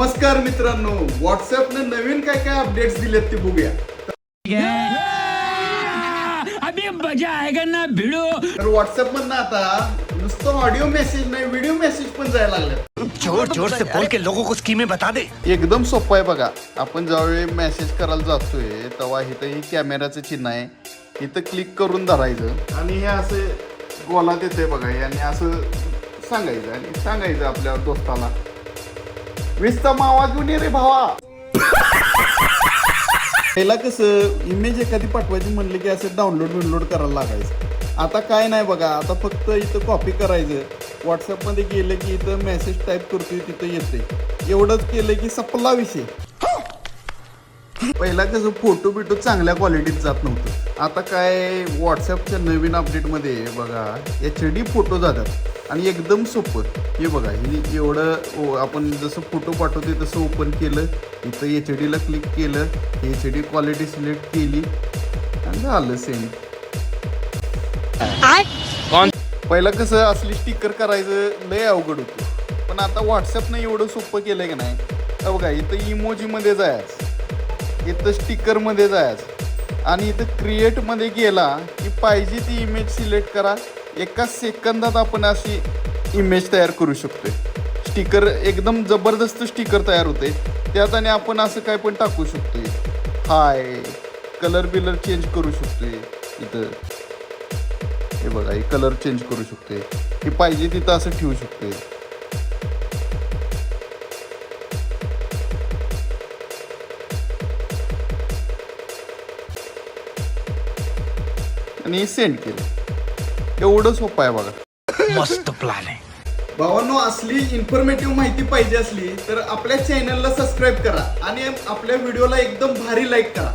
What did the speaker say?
नमस्कार मित्रांनो. व्हॉट्सअपने नवीन काय काय अपडेट्स दिलेत ते बघूया. अभी मजा आएगा ना भिड़ो. तर व्हॉट्सअप मधनं आता नुसतं ऑडिओ मेसेज नाही व्हिडिओ मेसेज पण जायला लागले जोर जोर से बोल के लोगों को स्कीमें बता दे. एकदम सोपं आहे बघा. आपण ज्यावेळी मेसेज करायला जातोय तेव्हा इथं ही कॅमेराचं चिन्ह आहे. इथं क्लिक करून धरायचं. आणि हे असं गोलात येते बघा. आणि असं सांगायचं आणि सांगायचं आपल्या दोस्ताला. वीसचा मावा घेऊन ये रे भावा. पहिला कसं इमेज एखादी पाठवायची म्हणलं की असं डाउनलोड बिनलोड करायला लागायचं. आता काय नाही बघा आता फक्त इथं कॉपी करायचं. व्हॉट्सअपमध्ये गेलं की इथं मेसेज टाईप करतोय तिथं येते एवढंच केलं की संपला विषय. पहिला कसं फोटो बिटो चांगल्या क्वालिटीत जात नव्हतं. आता काय व्हॉट्सअपच्या नवीन अपडेटमध्ये बघा एच डी फोटो जातात. आणि एकदम सोपं. हे बघा हे एवढं आपण जसं फोटो पाठवते तसं ओपन केलं. इथं एच डीला क्लिक केलं. एच डी क्वालिटी सिलेक्ट केली. आणि झालं सेम पहिलं कसं असली स्टिकर करायचं लय अवघड होतं. पण आता व्हॉट्सअपनं एवढं सोपं केलं की नाही? बघा इथं इमोजीमध्ये जायचं. इथं स्टिकरमध्ये जायचं. आणि इथं क्रिएटमध्ये गेला की पाहिजे ती इमेज सिलेक्ट करा. एका सेकंदात आपण अशी इमेज तयार करू शकतोय. स्टिकर एकदम जबरदस्त स्टिकर तयार होते. त्यात आणि आपण असं काय पण टाकू शकतोय. हाय कलर बिलर चेंज करू शकतोय. इथं. हे बघा हे कलर चेंज करू शकतोय. हे पाहिजे तिथं असं ठेवू शकतोय. आणि सेंड केलं. एवढं सोपं आहे बघा. मस्त प्लान है भावांनो असली इन्फॉर्मेटिव्ह माहिती पाहिजे असली तर आपल्या चॅनलला सबस्क्राईब करा आणि आपल्या व्हिडिओला एकदम भारी लाईक करा.